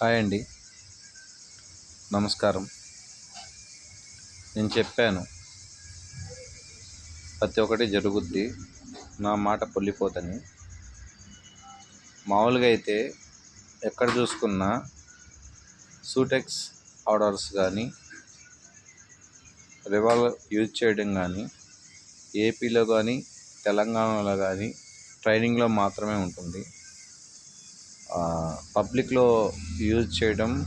Hi అండి. నమస్కారం. నేను చెప్పాను. ప్రతి ఒక్కటి జరుగుద్ది. నా మాట పొల్లిపోతని. మామూలుగా అయితే ఎక్కడ చూసుకున్నా సూటెక్స్ ఆర్డర్స్ కానీ రివాల్వర్ యూజ్ చేయడం కానీ ఏపీలో కానీ తెలంగాణలో కానీ ట్రైనింగ్లో మాత్రమే ఉంటుంది. పబ్లిక్లో యూజ్ చేయడం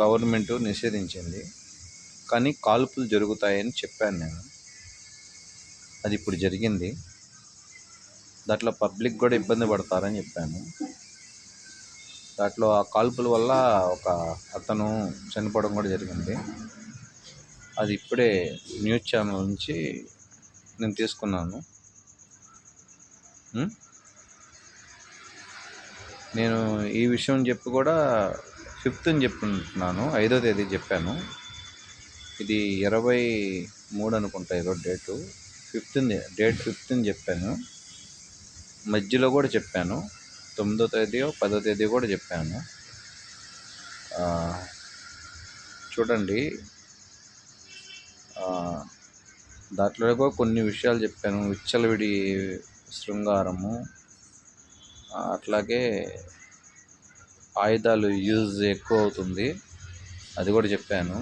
గవర్నమెంట్ నిషేధించింది. కానీ కాల్పులు జరుగుతాయని చెప్పాను నేను. అది ఇప్పుడు జరిగింది. దాంట్లో పబ్లిక్ కూడా ఇబ్బంది పడతారని చెప్పాను. దాంట్లో ఆ కాల్పుల వల్ల ఒక అతను చనిపోవడం కూడా జరిగింది. అది ఇప్పుడే న్యూస్ ఛానల్ నుంచి నేను తీసుకున్నాను. నేను ఈ విషయం చెప్పి కూడా ఫిఫ్త్ని చెప్పుకుంటున్నాను. ఐదో తేదీ చెప్పాను. ఇది ఇరవై మూడు అనుకుంటా ఈరోజు డేటు ఫిఫ్త్ని డేట్ ఫిఫ్త్ని చెప్పాను. మధ్యలో కూడా చెప్పాను. తొమ్మిదో తేదీ పదో తేదీ కూడా చెప్పాను. చూడండి. దాంట్లో కూడా కొన్ని విషయాలు చెప్పాను. విచ్చలవిడి శృంగారము అట్లాగే ఆయుధాలు యూజ్ ఎక్కువ అవుతుంది. అది కూడా చెప్పాను.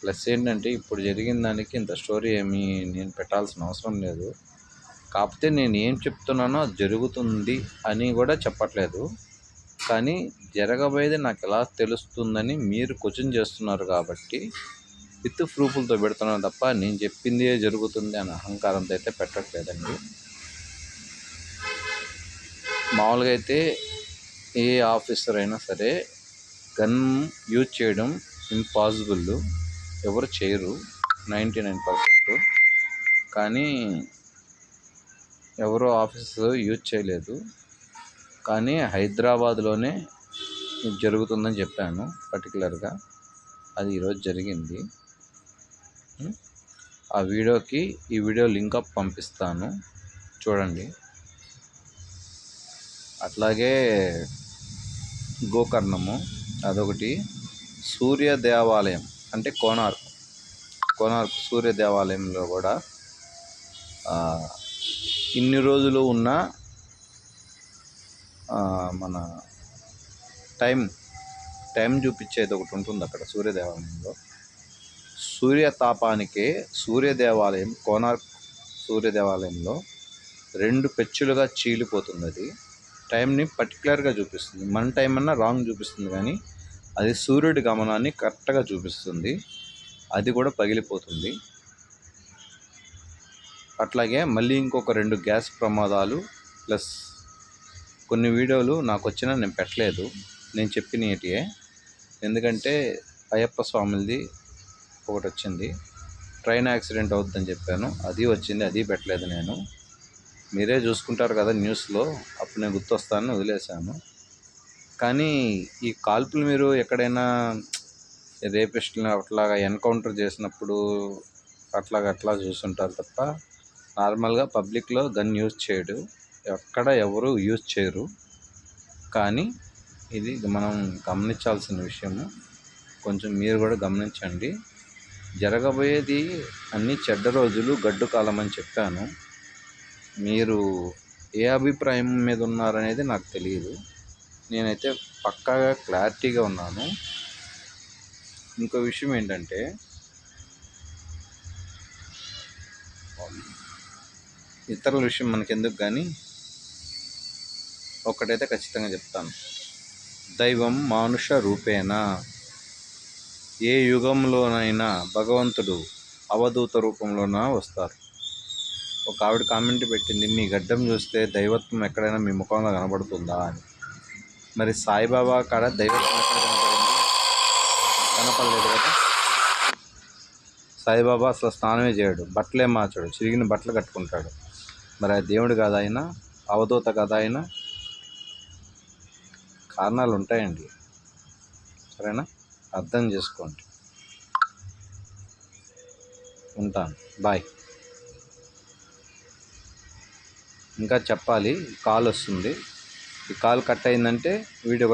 ప్లస్ ఏంటంటే ఇప్పుడు జరిగిన దానికి ఇంత స్టోరీ ఏమీ నేను పెట్టాల్సిన అవసరం లేదు. కాకపోతే నేను ఏం చెప్తున్నానో అది జరుగుతుంది అని కూడా చెప్పట్లేదు. కానీ జరగబోయేది నాకు ఎలా తెలుస్తుందని మీరు క్వశ్చన్ చేస్తున్నారు కాబట్టి విత్ ప్రూఫ్లతో పెడుతున్నాను తప్ప నేను చెప్పిందే జరుగుతుంది అని అహంకారంతో అయితే పెట్టట్లేదండి. మామూలుగా అయితే ఏ ఆఫీసర్ అయినా సరే గన్ యూజ్ చేయడం ఇంపాసిబుల్. ఎవరు చేయరు. Ninety nine percent. కానీ ఎవరో ఆఫీసర్ యూజ్ చేయలేదు. కానీ హైదరాబాద్లోనే జరుగుతుందని చెప్పాను పర్టికులర్గా. అది ఈరోజు జరిగింది. ఆ వీడియోకి ఈ వీడియో లింక్ అప్ పంపిస్తాను. చూడండి. అట్లాగే గోకర్ణము అదొకటి. సూర్య దేవాలయం అంటే కోనార్క్ కోనార్క్ సూర్య దేవాలయంలో కూడా ఇన్ని రోజులు ఉన్న మన టైం టైం చూపించేది ఒకటి ఉంటుంది అక్కడ సూర్య దేవాలయంలో. సూర్య తాపానికే సూర్య దేవాలయం కోనార్క్ సూర్య దేవాలయంలో రెండు పెచ్చులుగా చీలిపోతుంది అది టైంని పర్టికులర్గా చూపిస్తుంది. మన టైం అన్నా రాంగ్ చూపిస్తుంది కానీ అది సూర్యుడి గమనాన్ని కరెక్ట్గా చూపిస్తుంది. అది కూడా పగిలిపోతుంది. అట్లాగే మళ్ళీ ఇంకొక రెండు గ్యాస్ ప్రమాదాలు ప్లస్ కొన్ని వీడియోలు నాకు వచ్చినా నేను పెట్టలేదు. నేను చెప్పినటియే. ఎందుకంటే అయ్యప్ప స్వామిది ఒకటి వచ్చింది. ట్రైన్ యాక్సిడెంట్ అవుతుందని చెప్పాను. అది వచ్చింది. అది పెట్టలేదు నేను. మీరే చూసుకుంటారు కదా న్యూస్లో. ఇప్పుడు నేను గుర్తొస్తాను వదిలేశాను. కానీ ఈ కాల్పులు మీరు ఎక్కడైనా రేపిస్ట్ని అట్లాగా ఎన్కౌంటర్ చేసినప్పుడు అట్లాగ అట్లా చూసుంటారు తప్ప నార్మల్గా పబ్లిక్లో గన్ యూజ్ చేయడు. ఎక్కడ ఎవరు యూజ్ చేయరు. కానీ ఇది మనం గమనించాల్సిన విషయము. కొంచెం మీరు కూడా గమనించండి. జరగబోయేది అన్ని చెడ్డ రోజులు గడ్డు కాలం అని చెప్పాను. మీరు ఏ అభిప్రాయం మీద ఉన్నారనేది నాకు తెలియదు నేనైతే పక్కాగా క్లారిటీగా ఉన్నాను. ఇంకో విషయం ఏంటంటే ఇతరుల విషయం మనకెందుకు కానీ ఒకటైతే ఖచ్చితంగా చెప్తాను. దైవం మానుష రూపేణ ఏ యుగంలోనైనా భగవంతుడు అవధూత రూపంలోన వస్తారు? ఒక ఆవిడ కామెంట్ పెట్టింది మీ గడ్డం చూస్తే దైవత్వం ఎక్కడైనా మీ ముఖంలో కనబడుతుందా? అని. మరి సాయిబాబా కాడ దైవత్వం ఎక్కడ కనపడింది? కనపడలేదు కదా. సాయిబాబా అసలు స్నానమే చేయడు బట్టలే మార్చాడు చిరిగిన బట్టలు కట్టుకుంటాడు. మరి ఆ దేవుడు కాదు ఆయన అవధూత కదా ఆయన. కారణాలు ఉంటాయండి. సరేనా? అర్థం చేసుకోండి. ఉంటాను. బాయ్. ఇంకా చెప్పాలి. కాల్ వస్తుంది. ఈ కాల్ కట్ అయిందంటే వీడియో కూడా